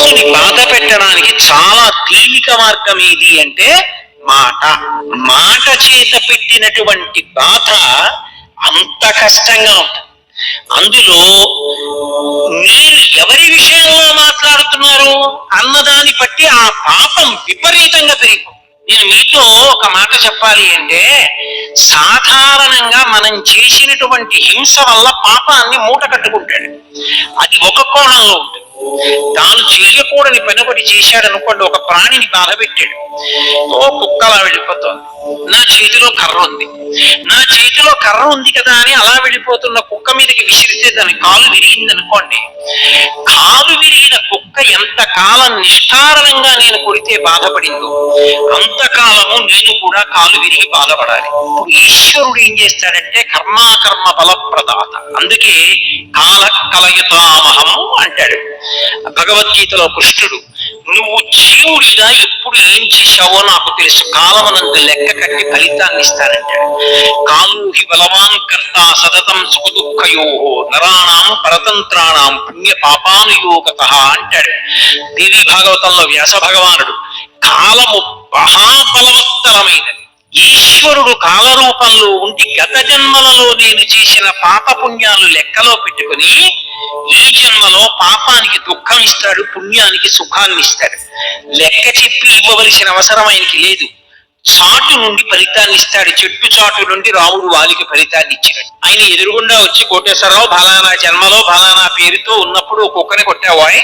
మనస్సుని బాధ పెట్టడానికి చాలా తేలిక మార్గం ఏది అంటే మాట. మాట చేత పెట్టినటువంటి బాధ అంత కష్టంగా ఉంటుంది. అందులో నేను ఎవరి విషయంలో మాట్లాడుతున్నారు అన్నదాన్ని బట్టి ఆ పాపం విపరీతంగా పెరిగిపోతుంది. నేను మీతో ఒక మాట చెప్పాలి అంటే సాధారణంగా మనం చేసినటువంటి హింస వల్ల పాపాన్ని మూట కట్టుకుంటాడు. అది ఒక కోణంలో ఉంటుంది. తాను చెయ్యకూడని పని ఒకటి ఒక ప్రాణిని బాధ పెట్టాడు. ఓ కుక్కలా వెళ్ళిపోతుంది. నా చేతిలో కర్ర ఉంది. నా చేతిలో కర్ర ఉంది కదా అని అలా వెళ్ళిపోతున్న కుక్క మీదకి విసిరితే దాని కాలు విరిగింది అనుకోండి కాలు విరిగిన కుక్క ఎంత కాలం నిష్కారణంగా నేను కొడితే బాధపడిందో అంతకాలము నేను కూడా కాలు విరిగి బాధపడాలి. ఈశ్వరుడు ఏం చేస్తాడంటే కర్మాకర్మ బలప్రదాత. అందుకే కాల కలయుతామహం అంటాడు. భగవద్గీతలో కృష్ణుడు నువ్వు జీవుడిగా ఎప్పుడు ఏం చేశావో నాకు తెలుసు. కాలమనందు లెక్క కట్టి ఫలితాన్ని ఇస్తానంటాడు కాలూహి బలవాన్ కర్త సతతం సుఖ దుఃఖయో నరాణాం పరతంత్రాణం పుణ్య పాపానుయోగత అంటాడు. దేవి భాగవతంలో వ్యాస భగవానుడు కాలము మహాబలవత్తరమైనది. ఈశ్వరుడు కాలరూపంలో ఉండి గత జన్మలలో నేను చేసిన పాప పుణ్యాలు లెక్కలో పెట్టుకుని ఈ జన్మలో పాపానికి దుఃఖం ఇస్తాడు పుణ్యానికి సుఖాన్ని ఇస్తాడు. లెక్క చెప్పి ఇవ్వవలసిన అవసరం ఆయనకి లేదు. చాటు నుండి ఫలితాన్ని ఇస్తాడు. చెట్టు చాటు నుండి రాముడు వాలికి ఫలితాన్ని ఇచ్చినట్టు ఆయన ఎదురుగుండా వచ్చి కోటేశ్వరరావు ఫలానా జన్మలో ఫలానా పేరుతో ఉన్నప్పుడు కుక్కని కొట్టావాయ్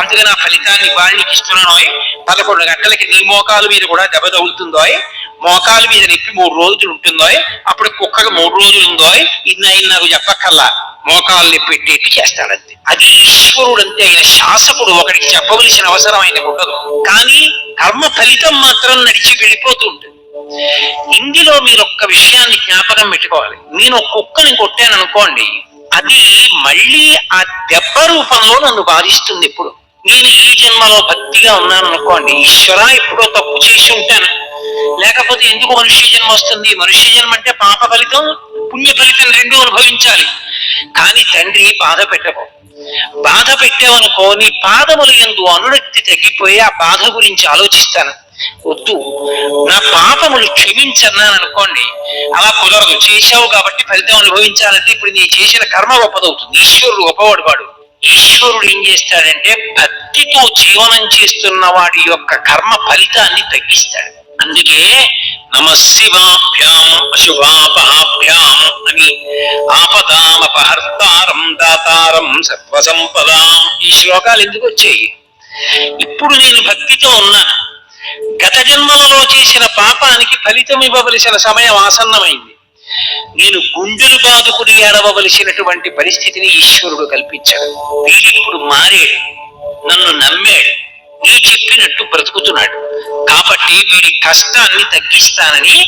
అందుకే నా ఫలితాన్ని వాళ్ళకి ఇస్తున్నానోయ్ పదకొండు గంటలకి నీ మోకాలు మీద కూడా దెబ్బ తగులుతుందోయ్ మోకాలు మీద నొప్పి మూడు రోజులు ఉంటుందో అప్పుడు కుక్కకు మూడు రోజులు ఉందో ఇది ఆయన నాకు చెప్పక్కల్లా మోకాలు నొప్పి పెట్టేట్టు చేస్తాడంతే అది ఈశ్వరుడు అంతే ఆయన శాసకుడు ఒకరికి చెప్పవలసిన అవసరం ఆయనకు ఉండదు. కానీ కర్మ ఫలితం మాత్రం నడిచి వెళ్ళిపోతూ ఉంటుంది. ఇందులో మీరు ఒక్క విషయాన్ని జ్ఞాపకం పెట్టుకోవాలి. నేను కుక్కని కొట్టాను అనుకోండి అది మళ్ళీ ఆ దెబ్బ రూపంలో నన్ను బాధిస్తుంది ఇప్పుడు నేను ఈ జన్మలో భక్తిగా ఉన్నాను అనుకోండి ఈశ్వర ఎప్పుడో తప్పు చేసి ఉంటాను. లేకపోతే ఎందుకు మనుష్య జన్మ వస్తుంది? మనుష్య జన్మ అంటే పాప ఫలితం పుణ్య ఫలితం రెండు అనుభవించాలి. కానీ తండ్రి బాధ పెట్టకు. బాధ పెట్టావనుకో నీ పాదములు ఎందు అనురక్తి తగ్గిపోయి ఆ బాధ గురించి ఆలోచిస్తాను. వద్దు. నా పాపములు క్షమించన్నాను అనుకోండి అలా కుదరదు. చేశావు కాబట్టి ఫలితం అనుభవించాలంటే ఇప్పుడు నీ చేసిన కర్మ గొప్పదవుతుంది. ఈశ్వరుడు గొప్పవాడు వాడు. ఈశ్వరుడు ఏం చేస్తాడంటే భక్తితో జీవనం చేస్తున్న వాడి యొక్క కర్మ ఫలితాన్ని తగ్గిస్తాడు. అందుకే నమశివాభ్యాం అశుభాపహాభ్యాం అని ఆపదామపహర్తారం దాతారం సర్వసంపదాం ఈ శ్లోకాలు ఎందుకు వచ్చాయి? ఇప్పుడు నేను భక్తితో ఉన్నాను. గత జన్మలలో చేసిన పాపానికి ఫలితం ఇవ్వవలసిన సమయం ఆసన్నమైంది. నేను గుండెలు బాదుకుని ఏడవలసినటువంటి పరిస్థితిని ఈశ్వరుడు కల్పించాడు. వీడిప్పుడు మారాడు నన్ను నమ్మాడు నీ చెప్పినట్టు బ్రతుకుతున్నాడు. కాబట్టి వీడి కష్టాన్ని తగ్గిస్తానని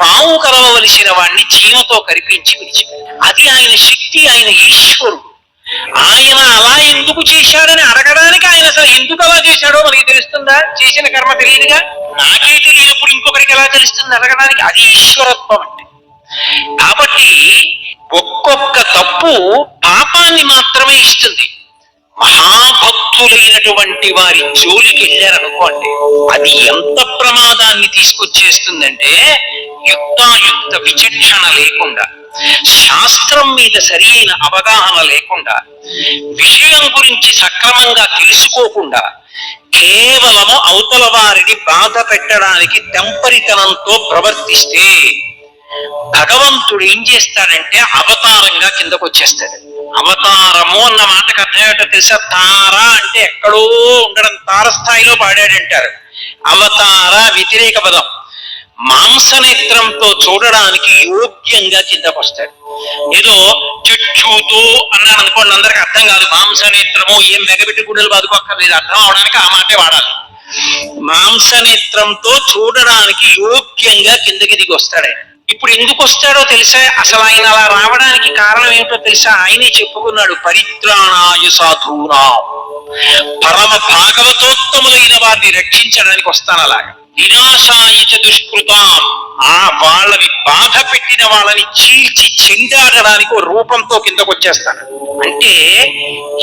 పాము కలవవలసిన వాణ్ణి చీమతో కరిపించి విడిచి అది ఆయన శక్తి ఆయన ఈశ్వరుడు. ఆయన అలా ఎందుకు చేశాడని అడగడానికి ఆయన అసలు ఎందుకు అలా చేశాడో మనకి తెలుస్తుందా? చేసిన కర్మ తెలియదుగా? నాకే తెలియనప్పుడు ఇంకొకరికి ఎలా తెలుస్తుంది? అడగడానికి అది ఈశ్వరత్వం అంటే కాబట్టి ఒక్కొక్క తప్పు పాపాన్ని మాత్రమే ఇస్తుంది. మహాభక్తులైనటువంటి వారి జోలికి వెళ్ళారనుకోండి అది ఎంత ప్రమాదాన్ని తీసుకొచ్చేస్తుందంటే యుక్తాయుక్త విచక్షణ లేకుండా శాస్త్రం మీద సరైన అవగాహన లేకుండా విషయం గురించి సక్రమంగా తెలుసుకోకుండా కేవలము అవతల వారిని బాధ పెట్టడానికి తెంపరితనంతో ప్రవర్తిస్తే భగవంతుడు ఏం చేస్తాడంటే అవతారంగా కిందకు వచ్చేస్తాడు. అవతారము అన్న మాటకు అర్థం ఏమిటో తెలుసా? తార అంటే ఎక్కడో ఉండడం తార స్థాయిలో పాడాడంటారు. అవతార వ్యతిరేక పదం. మాంసనేత్రంతో చూడడానికి యోగ్యంగా కిందకు వస్తాడు. ఏదో చక్షుతో అన్నాను అనుకోండి అందరికి అర్థం కాదు. మాంసనేత్రము ఏం మెగబెట్టి గుండెలు బాదుకోక్కర్లేదు అర్థం అవడానికి ఆ మాటే వాడాలి. మాంసనేత్రంతో చూడడానికి యోగ్యంగా కిందకి దిగి వస్తాడు ఆయన. ఇప్పుడు ఎందుకు వస్తాడో తెలుసా? అసలు ఆయన అలా రావడానికి కారణం ఏంటో తెలుసా? ఆయనే చెప్పుకున్నాడు పరిత్రాణాయ సాధూనా. పరమ భాగవతోత్తములైన వారిని రక్షించడానికి వస్తాను అలాగా. వినాశాయిత దుష్కృతాం. ఆ వాళ్ళని బాధ పెట్టిన వాళ్ళని చీల్చి చెండాడడానికి రూపంతో కిందకు వచ్చేస్తాను అంటే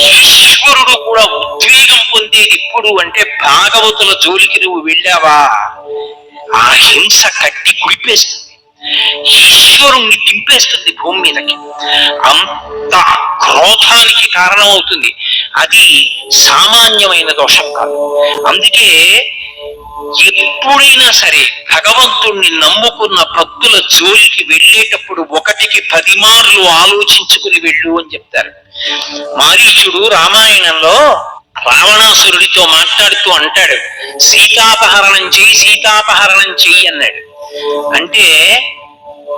ఈశ్వరుడు కూడా ఉద్వేగం పొందేది ఇప్పుడు అంటే భాగవతుల జోలికి నువ్వు వెళ్ళావా? ఆ హింస కట్టి కుడిపేస్తుంది ఈశ్వరుణ్ణి దింపేస్తుంది భూమి మీదకి అంత క్రోధానికి కారణమవుతుంది. అది సామాన్యమైన దోషం కాదు. అందుకే ఎప్పుడైనా సరే భగవంతుణ్ణి నమ్ముకున్న భక్తుల జోలికి వెళ్ళేటప్పుడు ఒకటికి పది మార్లు ఆలోచించుకుని వెళ్ళు అని చెప్తారు. మారీచుడు రామాయణంలో రావణాసురుడితో మాట్లాడుతూ అంటాడు సీతాపహరణం చెయ్యి సీతాపహరణం చెయ్యి అన్నాడు. అంటే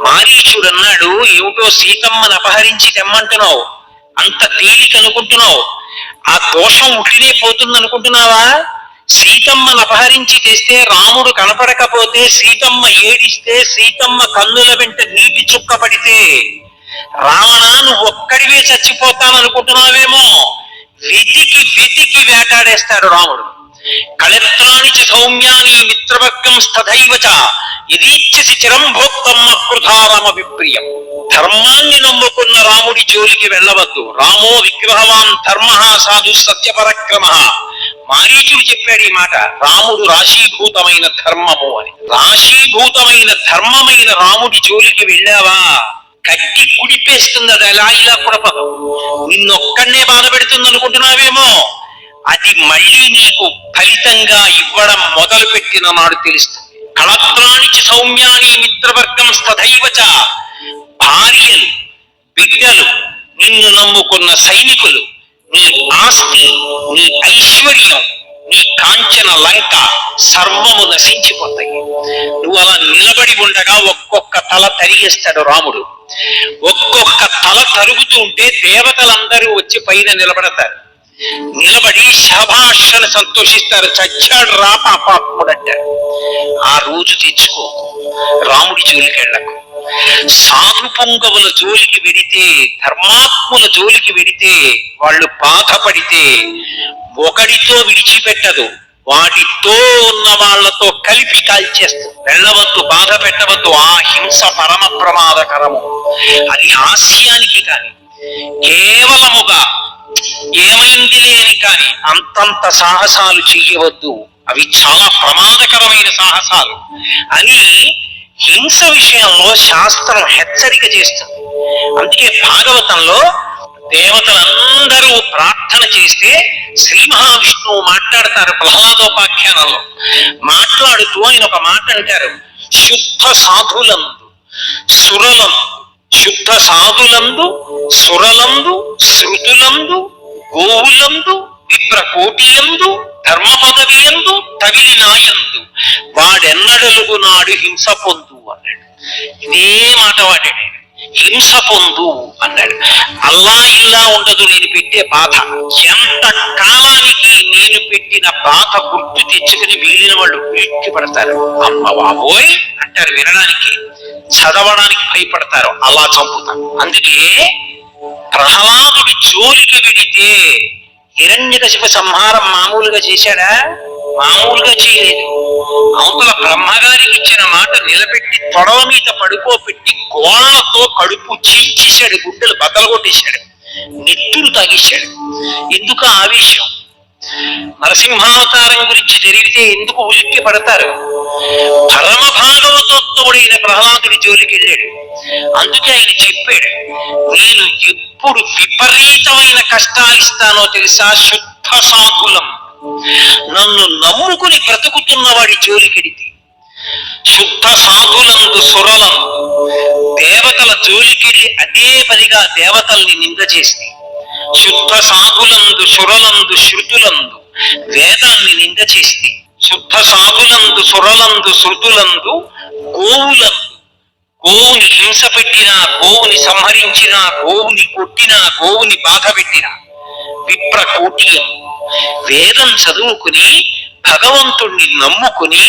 మారీచుడు అన్నాడు ఏమిటో సీతమ్మను అపహరించి తెమ్మంటున్నావు. అంత తేలిక అనుకుంటున్నావు. ఆ దోషం ఉట్టినే పోతుంది అనుకుంటున్నావా సీతమ్మను అపహరించి చేస్తే రాముడు కనపడకపోతే సీతమ్మ ఏడిస్తే సీతమ్మ కన్నుల వెంట నీటి చుక్క పడితే రావణ నువ్వు ఒక్కడివే చచ్చిపోతాననుకుంటున్నావేమో. వెతికి వెతికి వేటాడేస్తాడు రాముడు. కళత్రాణి సౌమ్యాని మిత్రవర్గం స్థైవ చ యదీచ్ఛసి చిరం భోక్తమ్మ కృధారమ విప్రియం. ధర్మాన్ని నమ్ముకున్న రాముడి జోలికి వెళ్ళవద్దు. రామో విగ్రహవాన్ ధర్మ సాధు సత్యపరక్రమ. మారీచుడు చెప్పాడు ఈ మాట రాముడు రాశీభూతమైన ధర్మము అని. రాశీభూతమైన ధర్మమైన రాముడి జోలికి వెళ్ళావా? కట్టి కుడిపేస్తుంది అది. ఎలా ఇలా కుడపదు నిన్నొక్కడనే బాధ పెడుతుంది అనుకుంటున్నావేమో అది మళ్ళీ నీకు ఫలితంగా ఇవ్వడం మొదలు పెట్టిన నాడు తెలుస్తుంది. కళత్రానికి సౌమ్యాని మిత్రవర్గం స్తథైవ భార్యలు బిడ్డలు నిన్ను నమ్ముకున్న సైనికులు నీ ఆస్తి నీ ఐశ్వర్యం నీ కాంచన లంక సర్వము నశించిపోతాయి. నువ్వు అలా నిలబడి ఉండగా ఒక్కొక్క తల తరిగేస్తాడు రాముడు. ఒక్కొక్క తల తరుగుతూ ఉంటే దేవతలందరూ వచ్చి పైన నిలబడతారు. నిలబడి శభాషను సంతోషిస్తారు. చచ్చాడు రా పాపాత్ముడంటారు ఆ రోజు తెచ్చుకో రాముడి జోలికి వెళ్ళకు. సాధు పొంగవుల జోలికి వెడితే ధర్మాత్ముల జోలికి వెడితే వాళ్ళు బాధపడితే ఒకడితో విడిచిపెట్టదు. వాటితో ఉన్న వాళ్ళతో కలిపి కాల్చేస్తుంది వెళ్ళవద్దు బాధ పెట్టవద్దు. ఆ హింస పరమ ప్రమాదకరము. అది హాస్యానికి కాని కేవలముగా ఏమైంది లేని కాని అంతంత సాహసాలు చెయ్యవద్దు. అవి చాలా ప్రమాదకరమైన సాహసాలు. అని హింస విషయంలో శాస్త్రం హెచ్చరిక చేస్తుంది. అందుకే భాగవతంలో దేవతలందరూ ప్రార్థన చేస్తే శ్రీ మహావిష్ణువు మాట్లాడతారు ప్రహ్లాదోపాఖ్యానంలో. మాట్లాడుతూ ఆయన ఒక మాట అంటారు శుద్ధ సాధులందు సురలందు శుద్ధ సాధులందు సురలందు శృతులందు గోవులందు విప్రకోటియందు ధర్మ పదవియందు తగిలి నాయందు వాడెన్నడలుగు నాడు హింస పొందు అన్నాడు. ఇదే మాట వాడాడు హింస పొందు అన్నాడు. అల్లా ఇల్లా ఉండదు నేను పెట్టే బాధ. ఎంత కాలానికి నేను పెట్టిన బాధ గుర్తు తెచ్చుకుని మిగిలిన వాళ్ళు ఉలిక్కి పడతారు అమ్మ బాబోయ్ అంటారు వినడానికి. చదవడానికి భయపడతారు. అలా చంపుతారు. అందుకే ప్రహ్లాదుడు జోలికి వెడితే హిరణ్యకశిప సంహారం మామూలుగా చేశాడా? మామూలుగా చేయలేదు. అవతల బ్రహ్మగారికి ఇచ్చిన మాట నిలబెట్టి తొడవ మీద పడుకోబెట్టి గోళ్ళతో కడుపు చీల్చేశాడు గుడ్డలు బద్దలు నెత్తులు నెత్తురు తాగేశాడు. ఎందుకు ఆవేశం? నరసింహావతారం గురించి జరిగితే ఎందుకు ఉలిక్కి పడతారు పరమ ప్రహ్లాదుడి జోలికి వెళ్ళాడు. అందుకే ఆయన చెప్పాడు నేను ఎప్పుడు విపరీతమైన కష్టాలు ఇస్తానో తెలుసా? శుద్ధ సాకులం. నన్ను నమ్ముకుని బ్రతుకుతున్న వాడి జోలికెడితే శుద్ధ సాధులందు సురలం. దేవతల జోలికెళ్ళి అదే పనిగా దేవతల్ని నింద చేస్తే. శుద్ధ సాధులందు సురలందు శృతులందు వేదాన్ని నింద చేస్తే. శుద్ధ సాధులందు సురలందు శృతులందు గోవులందు గోవుని హింస పెట్టినా గోవుని సంహరించినా గోవుని కొట్టినా గోవుని బాధ పెట్టినా విప్ర కోటియం వేదం చదువుకుని భగవంతుణ్ణి నమ్ముకుని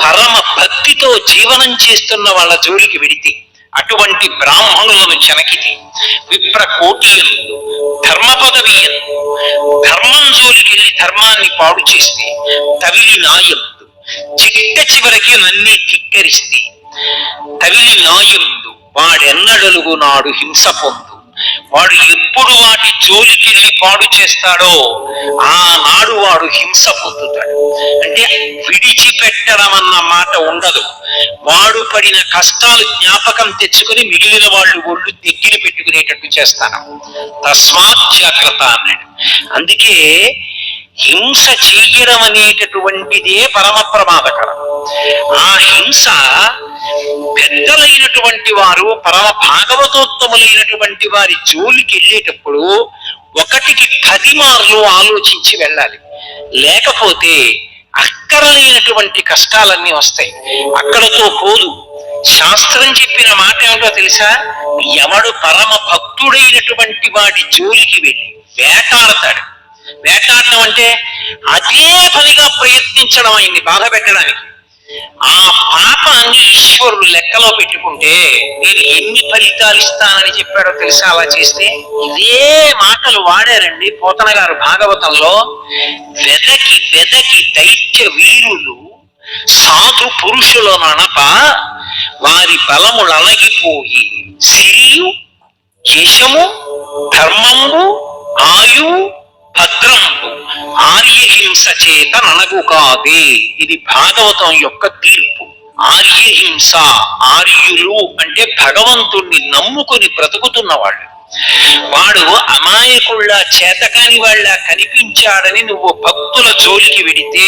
పరమ భక్తితో జీవనం చేస్తున్న వాళ్ళ జోలికి వెడితే అటువంటి బ్రాహ్మణులను చెనకితే విప్ర కోటియందు ధర్మ పదవి ధర్మం జోలికి వెళ్ళి ధర్మాన్ని పాడు చేస్తే తవిలి నాయం చిట్ట చివరికి నన్నే ధిక్కరిస్తే తవిలి నాయందు వాడెన్నడలుగు నాడు హింస పొందు. వాడు ఎప్పుడు వాటి జోలికెళ్ళి పాడు చేస్తాడో ఆనాడు వాడు హింస పొందుతాడు. అంటే విడిచిపెట్టడం అన్న మాట ఉండదు. వాడు పడిన కష్టాలు జ్ఞాపకం తెచ్చుకొని మిగిలిన వాళ్ళు ఒళ్ళు దగ్గర పెట్టుకునేటట్టు చేస్తాను. తస్మాత్ జాగ్రత్త అన్నాడు. అందుకే హింస చెయ్యడం అనేటటువంటిదే పరమ ప్రమాదకరం. ఆ హింస పెద్దలైనటువంటి వారు పరమ భాగవతోత్తములైనటువంటి వారి జోలికి వెళ్ళేటప్పుడు ఒకటికి పది మార్లు ఆలోచించి వెళ్ళాలి. లేకపోతే అక్కరలేనటువంటి కష్టాలన్నీ వస్తాయి. అక్కడతో పోదు. శాస్త్రం చెప్పిన మాట ఏమిటో తెలుసా? ఎవడు పరమ భక్తుడైనటువంటి వాడి జోలికి వెళ్ళి వేటాడతాడు. వేటాడటం అంటే అదే పనిగా ప్రయత్నించడం అయింది బాధ పెట్టడానికి. ఆ పాపాన్ని ఈశ్వరుడు లెక్కలో పెట్టుకుంటే నేను ఎన్ని ఫలితాలు ఇస్తానని చెప్పాడో తెలుసా అలా చేస్తే? ఇదే మాటలు వాడారండి పోతన గారు భాగవతంలో. వెదకి వెదకి దైత్య వీరులు సాధు పురుషుల నడప వారి బలములు అలగిపోయి సిరియు యశము ధర్మము ఆయు భద్రంబు ఆర్యహింస చేత ననగు కాదే ఇది భాగవతం యొక్క తీర్పు. ఆర్యహింస ఆర్యులు అంటే భగవంతుణ్ణి నమ్ముకుని బ్రతుకుతున్న వాళ్ళు వాడు అమాయకుళ్ళ చేతకాని వాళ్ళ కనిపించాడని నువ్వు భక్తుల జోలికి వెడితే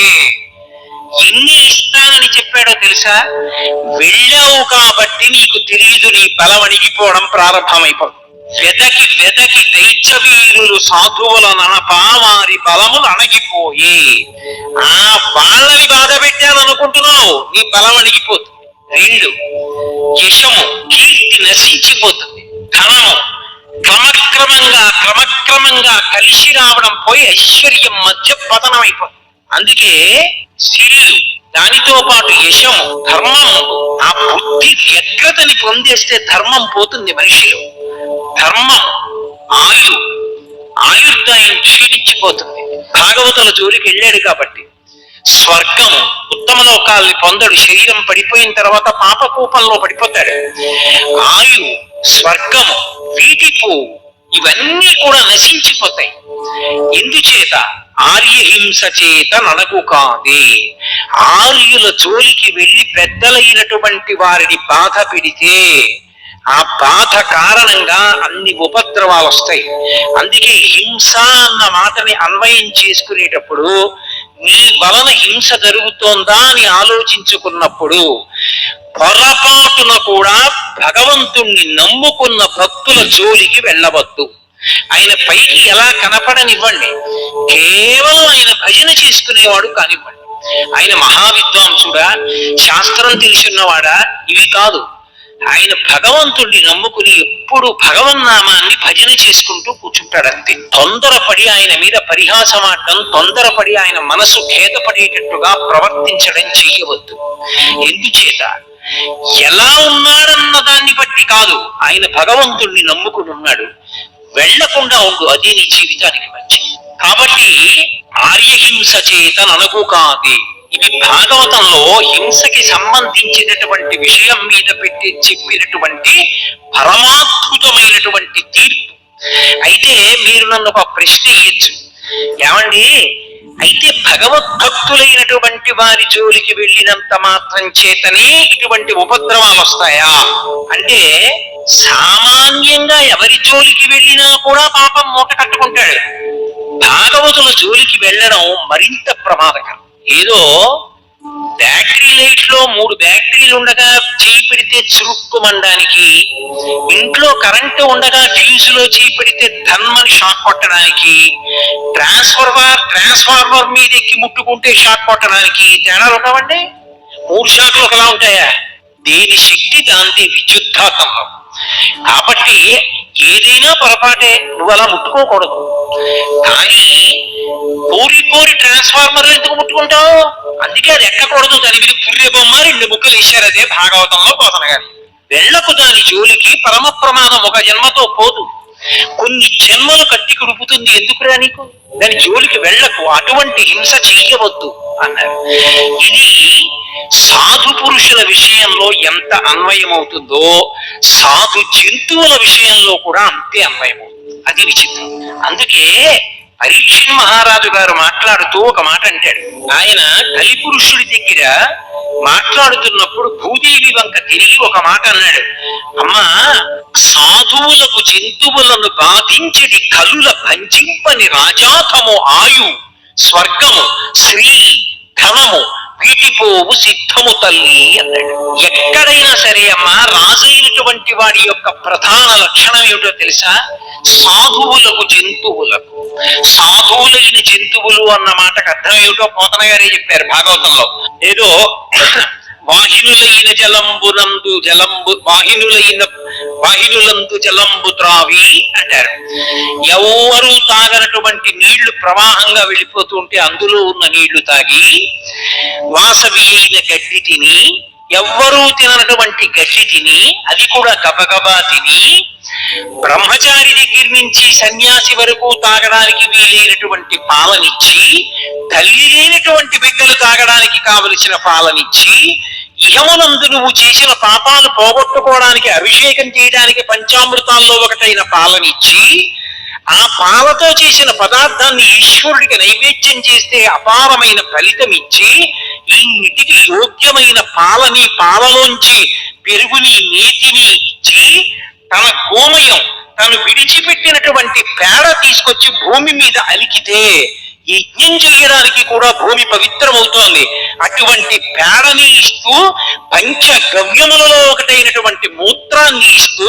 ఎన్ని ఇస్తానని చెప్పాడో తెలుసా? వెళ్ళావు కాబట్టి నీకు తెలియదు నీ బలం అణిగిపోవడం ప్రారంభమైపోతుంది. వెదకి వెదకి దైత్యవీరులు సాధువుల ననపా వారి బలములు అణగిపోయి. ఆ వాళ్ళని బాధ పెట్టాలనుకుంటున్నావు నీ బలం అణిగిపోతుంది. రెండు యశము కీర్తి నశించిపోతుంది. ధనము క్రమక్రమంగా క్రమక్రమంగా కలిసి రావడం పోయి ఐశ్వర్యం మధ్య పతనం అయిపోతుంది అందుకే సిరిలు దానితో పాటు యశము ధర్మము ఆ బుద్ధి వ్యగ్రతని పొందేస్తే ధర్మం పోతుంది మనిషిలో. ధర్మం ఆయు ఆయుర్దాయం క్షీణించిపోతుంది. భాగవతుల జోలికి వెళ్ళాడు కాబట్టి స్వర్గం ఉత్తమ లోకాల్ని పొందడు. శరీరం పడిపోయిన తర్వాత పాపకూపంలో పడిపోతాడు. ఆయు స్వర్గము వీటిపు ఇవన్నీ కూడా నశించిపోతాయి. ఎందుచేత? ఆర్యహింస చేత ననగు కాదే. ఆర్యుల జోలికి వెళ్ళి పెద్దలైనటువంటి వారిని బాధ పెడితే ఆ బాధ కారణంగా అన్ని ఉపద్రవాలు వస్తాయి అందుకే హింస అన్న మాటని అన్వయం చేసుకునేటప్పుడు నీ వలన హింస జరుగుతోందా అని ఆలోచించుకున్నప్పుడు పొరపాటున కూడా భగవంతుణ్ణి నమ్ముకున్న భక్తుల జోలికి వెళ్ళవద్దు. ఆయన పైకి ఎలా కనపడనివ్వండి కేవలం ఆయన భజన చేసుకునేవాడు కానివ్వండి. ఆయన మహావిద్వాంసుడా శాస్త్రం తెలిసిన్నవాడా ఇవి కాదు. ఆయన భగవంతుణ్ణి నమ్ముకుని ఎప్పుడు భగవన్నామాన్ని భజన చేసుకుంటూ కూర్చుంటాడంతే. తొందరపడి ఆయన మీద పరిహాసమాడటం తొందరపడి ఆయన మనసు ఖేదపడేటట్టుగా ప్రవర్తించడం చెయ్యవద్దు. ఎందుచేత? ఎలా ఉన్నాడన్న దాన్ని బట్టి కాదు ఆయన భగవంతుణ్ణి నమ్ముకుని ఉన్నాడు. వెళ్ళకుండా ఉండు అది నీ జీవితానికి మంచిది. కాబట్టి ఆర్యహింస చేత ననకు కాదే ఇది భాగవతంలో హింసకి సంబంధించినటువంటి విషయం మీద పెట్టి చెప్పినటువంటి పరమాద్భుతమైనటువంటి తీర్పు. అయితే మీరు నన్ను ఒక ప్రశ్న ఇయ్యచ్చు. ఏమండి? అయితే భగవద్భక్తులైనటువంటి వారి జోలికి వెళ్ళినంత మాత్రం చేతనే ఇటువంటి ఉపద్రవాలు వస్తాయా? అంటే సామాన్యంగా ఎవరి జోలికి వెళ్ళినా కూడా పాపం మూట కట్టుకుంటాడు. భాగవతుల జోలికి వెళ్ళడం మరింత ప్రమాదకరం. ఏదో బ్యాటరీ లైట్లో మూడు బ్యాటరీలు ఉండగా చేయి పెడితే చురుక్కుమనడానికి ఇంట్లో కరెంటు ఉండగా ఫ్యూజ్లో చేయి పెడితే ధన్మని షాక్ కొట్టడానికి ట్రాన్స్ఫార్మర్ ట్రాన్స్ఫార్మర్ మీద ఎక్కి ముట్టుకుంటే షాక్ కొట్టడానికి తేడాలు ఉండవండి? మూడు షాక్లు ఒకలా ఉంటాయా? దేని శక్తి దాంతి విద్యుద్ఘాతంలో కాబట్టి ఏదైనా పొరపాటే నువ్వు అలా ముట్టుకోకూడదు. కానీ కోరి కోరి ట్రాన్స్ఫార్మర్ ఎందుకు ముట్టుకుంటావు? అందుకే అది ఎక్కకూడదు. దాని మీద పుర్రె బొమ్మ రెండు ముక్కలు ఇచ్చారు. అదే భాగవతంలో పోతన గారి. వెళ్ళకు దాని జోలికి పరమ ప్రమాదం ఒక జన్మతో పోదు. కొన్ని జన్మలు కట్టి కురుపుతుంది ఎందుకురా నీకు? దాని జోలికి వెళ్ళకు. అటువంటి హింస చెయ్యవద్దు అన్నారు. ఇది సాధు పురుషుల విషయంలో ఎంత అన్వయం అవుతుందో సాధు జంతువుల విషయంలో కూడా అంతే అన్వయమవుతుంది. అది విచిత్రం. అందుకే పరీక్షణ్ మహారాజు గారు మాట్లాడుతూ ఒక మాట అంటాడు. ఆయన కలిపురుషుడి దగ్గర మాట్లాడుతున్నప్పుడు భూదేవి వంక తిరిగి ఒక మాట అన్నాడు. అమ్మా సాధువులకు జంతువులను బాధించేది కలుల భంజింపని రాజాతము ఆయు స్వర్గము శ్రీ ధనము వీటిపోవు సిద్ధము తల్లి అన్నాడు. ఎక్కడైనా సరే అమ్మా రాజైనటువంటి వాడి యొక్క ప్రధాన లక్షణం ఏమిటో తెలుసా? సాధువులకు జంతువులకు. సాధువులైన జంతువులు అన్న మాటకు అర్థం ఏమిటో పోతన గారే చెప్పారు భాగవతంలో. ఏదో వాహినులైన జలంబునందు జలంబు వాహినులైన వాహినులందు జలంబు త్రావి అంటారు. ఎవరు తాగనటువంటి నీళ్ళు ప్రవాహంగా వెళ్ళిపోతూ ఉంటే అందులో ఉన్న నీళ్ళు తాగి వాసవి అయిన గడ్డి తిని ఎవ్వరూ తిననటువంటి గడ్డి తిని అది కూడా గబగబా తిని బ్రహ్మచారి దగ్గర నుంచి సన్యాసి వరకు తాగడానికి వీలైనటువంటి పాలనిచ్చి తల్లి లేనటువంటి బిడ్డలు తాగడానికి కావలసిన పాలనిచ్చి ఇహమునందు నువ్వు చేసిన పాపాలు పోగొట్టుకోవడానికి అభిషేకం చేయడానికి పంచామృతాల్లో ఒకటైన పాలనిచ్చి ఆ పాలతో చేసిన పదార్థాన్ని ఈశ్వరుడికి నైవేద్యం చేస్తే అపారమైన ఫలితం ఇచ్చి ఈ ఇంటికి యోగ్యమైన పాలని పాలలోంచి పెరుగుని నీతిని ఇచ్చి తన గోమయం తను విడిచిపెట్టినటువంటి పేడ తీసుకొచ్చి భూమి మీద అలికితే యజ్ఞం చేయడానికి కూడా భూమి పవిత్రమవుతోంది. అటువంటి పేడని ఇస్తూ పంచ గవ్యములలో ఒకటైనటువంటి మూత్రాన్ని ఇస్తూ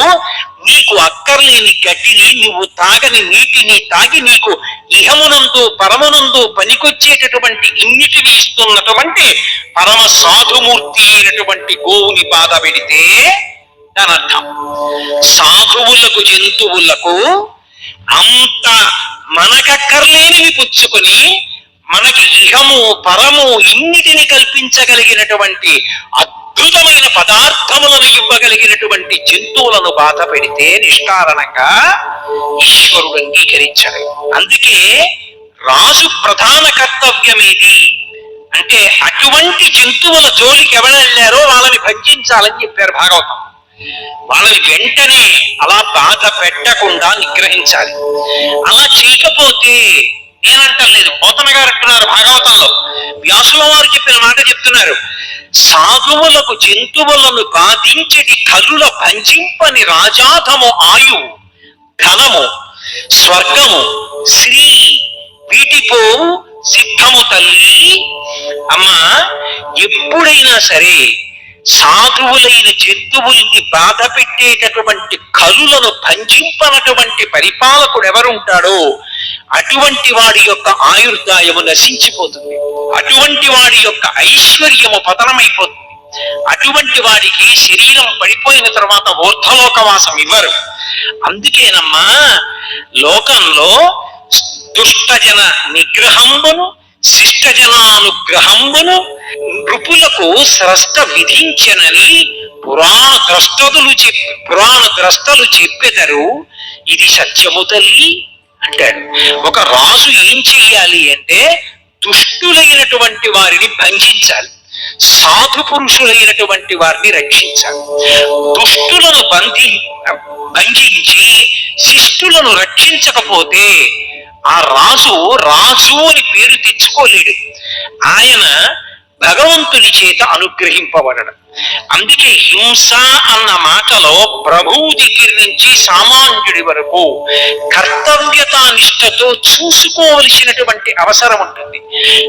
నీకు అక్కర్లేని గడ్డిని నువ్వు తాగని నీటిని తాగి నీకు ఇహమునందు పరమునందు పనికొచ్చేటటువంటి ఇన్నిటిని ఇస్తున్నటువంటి పరమ సాధుమూర్తి అయినటువంటి గోవుని బాధ పెడితే దాని అర్థం సాధువులకు జంతువులకు అంత మనకక్కర్లేనివి పుచ్చుకొని మనకి ఇహము పరము ఇన్నిటిని కల్పించగలిగినటువంటి అద్భుతమైన పదార్థములను ఇవ్వగలిగినటువంటి జంతువులను బాధ పెడితే నిష్కారణంగా ఈశ్వరుడు అంగీకరించాడు అందుకే రాజు ప్రధాన కర్తవ్యమేది? అంటే అటువంటి జంతువుల జోలికి ఎవరెళ్ళారో వాళ్ళని భంజించాలని చెప్పారు భాగవతం. వాళ్ళని వెంటనే అలా బాధ పెట్టకుండా నిగ్రహించాలి. అలా చేయకపోతే నేనంటలేదు పోతన గారు అంటున్నారు భాగవతంలో. వ్యాసుల వారు చెప్పిన మాట చెప్తున్నారు. సాధువులకు జంతువులను బాధించేది కలుల భంజింపని రాజాధము ఆయు ధనము స్వర్గము శ్రీ వీటిపో సిద్ధము తల్లి. అమ్మా ఎప్పుడైనా సరే సాధువులైన జంతువుల్ని బాధ పెట్టేటటువంటి కలులను భంజింపనటువంటి పరిపాలకుడు ఎవరుంటాడో అటువంటి వాడి యొక్క ఆయుర్దాయము నశించిపోతుంది. అటువంటి వాడి యొక్క ఐశ్వర్యము పతనమైపోతుంది. అటువంటి వాడికి శరీరం పడిపోయిన తర్వాత ఊర్ధలోకవాసం ఇవ్వరు. అందుకేనమ్మా లోకంలో దుష్టజన శిష్ట శిష్టజనానుగ్రహంబును నృపులకు స్రష్ట విధించనని పురాణ ద్రష్టదులు చెప్పి పురాణ ద్రష్టలు చెప్పెదరు ఇది సత్యము తల్లి అంటాడు. ఒక రాజు ఏం చెయ్యాలి అంటే దుష్టులైనటువంటి వారిని బంధించాలి. సాధు పురుషులైనటువంటి వారిని రక్షించాలి. దుష్టులను బంధి బంధించి శిష్టులను రక్షించకపోతే ఆ రాజు రాజు అని పేరు తెచ్చుకోలేడు. ఆయన భగవంతుని చేత అనుగ్రహింపబడడం. అందుకే హింస అన్న మాటలో ప్రభువు దగ్గర నుంచి సామాన్యుడి వరకు కర్తవ్యతా నిష్టతో చూసుకోవలసినటువంటి అవసరం ఉంటుంది.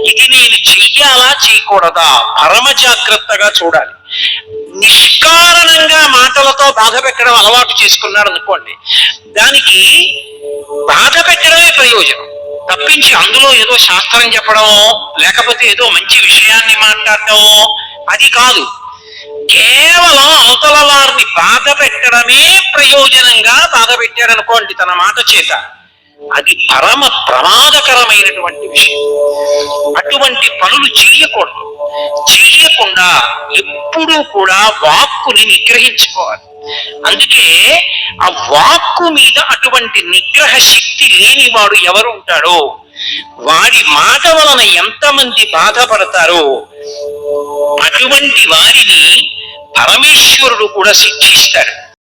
ఇది నేను చెయ్యాలా చేయకూడదా పరమ జాగ్రత్తగా చూడాలి. నిష్కారణంగా మాటలతో బాధ పెట్టడం అలవాటు చేసుకున్నారు అనుకోండి దానికి బాధ పెట్టడమే ప్రయోజనం. తప్పించి అందులో ఏదో శాస్త్రం చెప్పడమో లేకపోతే ఏదో మంచి విషయాన్ని మాట్లాడటమో అది కాదు. కేవలం అవతల వారిని బాధ పెట్టడమే ప్రయోజనంగా బాధ పెట్టాడనుకోండి తన మాట చేత. అది పరమ ప్రమాదకరమైనటువంటి విషయం. అటువంటి పనులు చెయ్యకూడదు చెయ్యకుండా ఎప్పుడూ కూడా వాక్కుని నిగ్రహించుకోవాలి. అందుకే ఆ వాక్కు మీద అటువంటి నిగ్రహ శక్తి లేనివాడు ఎవరు ఉంటాడో వారి మాట వలన ఎంతమంది బాధపడతారో అటువంటి వారిని పరమేశ్వరుడు కూడా శిక్షిస్తాడు.